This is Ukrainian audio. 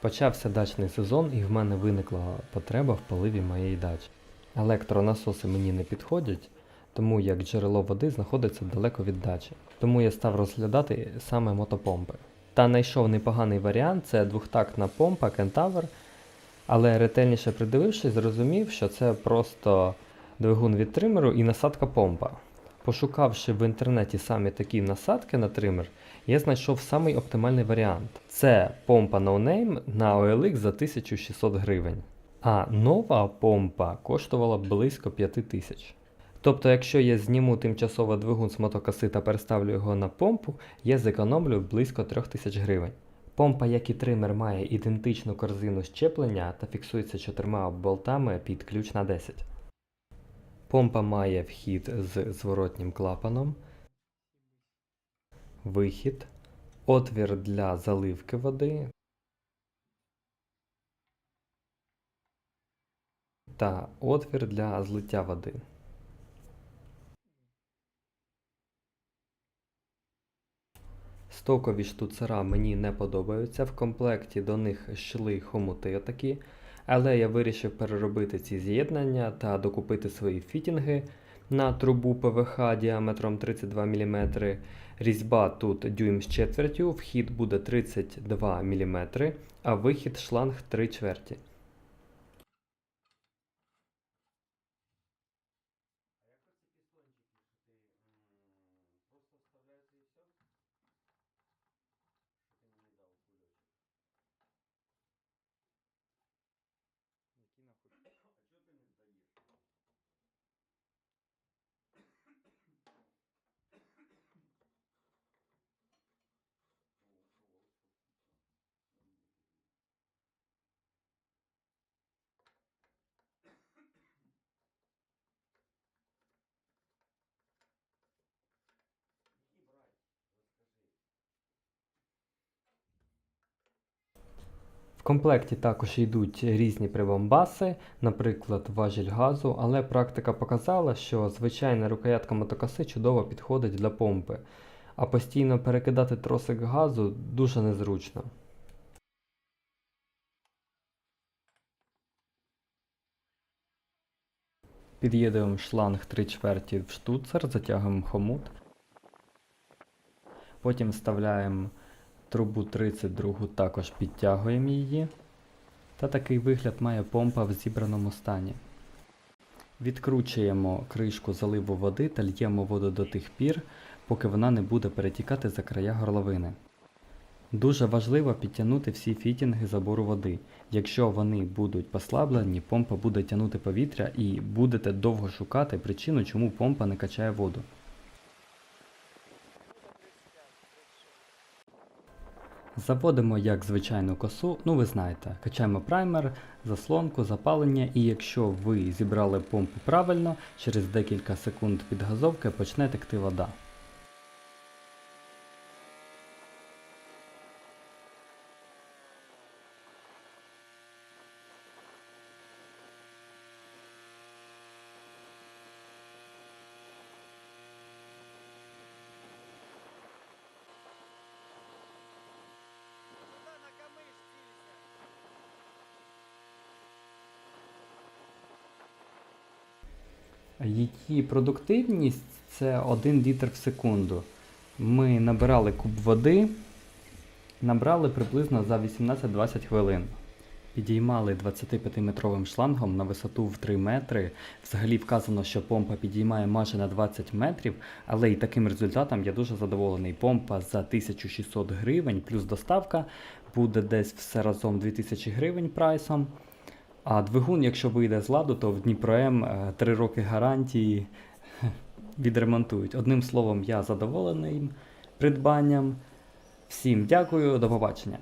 Почався дачний сезон і в мене виникла потреба в поливі моєї дачі. Електронасоси мені не підходять, тому як джерело води знаходиться далеко від дачі. Тому я став розглядати саме мотопомпи. Та знайшов непоганий варіант це двохтактна помпа Кентавр, але ретельніше придивившись, зрозумів, що це просто двигун від тримеру і насадка помпа. Пошукавши в інтернеті самі такі насадки на тример, я знайшов самий оптимальний варіант. Це помпа No Name на OLX за 1600 гривень. А нова помпа коштувала близько 5000. Тобто, якщо я зніму тимчасово двигун з мотокоси та переставлю його на помпу, я зекономлю близько 3000 гривень. Помпа, як і тример, має ідентичну корзину щеплення та фіксується чотирма болтами під ключ на 10. Помпа має вхід з зворотнім клапаном, вихід, отвір для заливки води та отвір для злиття води. Стокові штуцера мені не подобаються. В комплекті до них йшли хомути отакі, але я вирішив переробити ці з'єднання та докупити свої фітінги на трубу ПВХ діаметром 32 мм. Різьба тут дюйм з четвертю, вхід буде 32 мм, а вихід шланг 3 чверті. Комплекті також йдуть різні прибамбаси, наприклад, важіль газу, але практика показала, що звичайна рукоятка мотокоси чудово підходить для помпи, а постійно перекидати тросик газу дуже незручно. Під'єднуємо шланг 3 чверті в штуцер, затягуємо хомут. Потім вставляємо трубу 32 також підтягуємо її. Та такий вигляд має помпа в зібраному стані. Відкручуємо кришку заливу води та льємо воду до тих пір, поки вона не буде перетікати за края горловини. Дуже важливо підтягнути всі фітінги забору води. Якщо вони будуть послаблені, помпа буде тягнути повітря і будете довго шукати причину, чому помпа не качає воду. Заводимо як звичайну косу, ну ви знаєте, качаємо праймер, заслонку, запалення, і якщо ви зібрали помпу правильно, через декілька секунд підгазовки почне текти вода. Її продуктивність це 1 літр в секунду. Ми набирали куб води, набрали приблизно за 18-20 хвилин. Підіймали 25-метровим шлангом на висоту в 3 метри. Взагалі вказано, що помпа підіймає майже на 20 метрів, але і таким результатом я дуже задоволений. Помпа за 1600 гривень плюс доставка буде десь все разом 2000 гривень прайсом. А двигун, якщо вийде з ладу, то в Дніпром 3 роки гарантії відремонтують. Одним словом, я задоволений придбанням. Всім дякую, до побачення.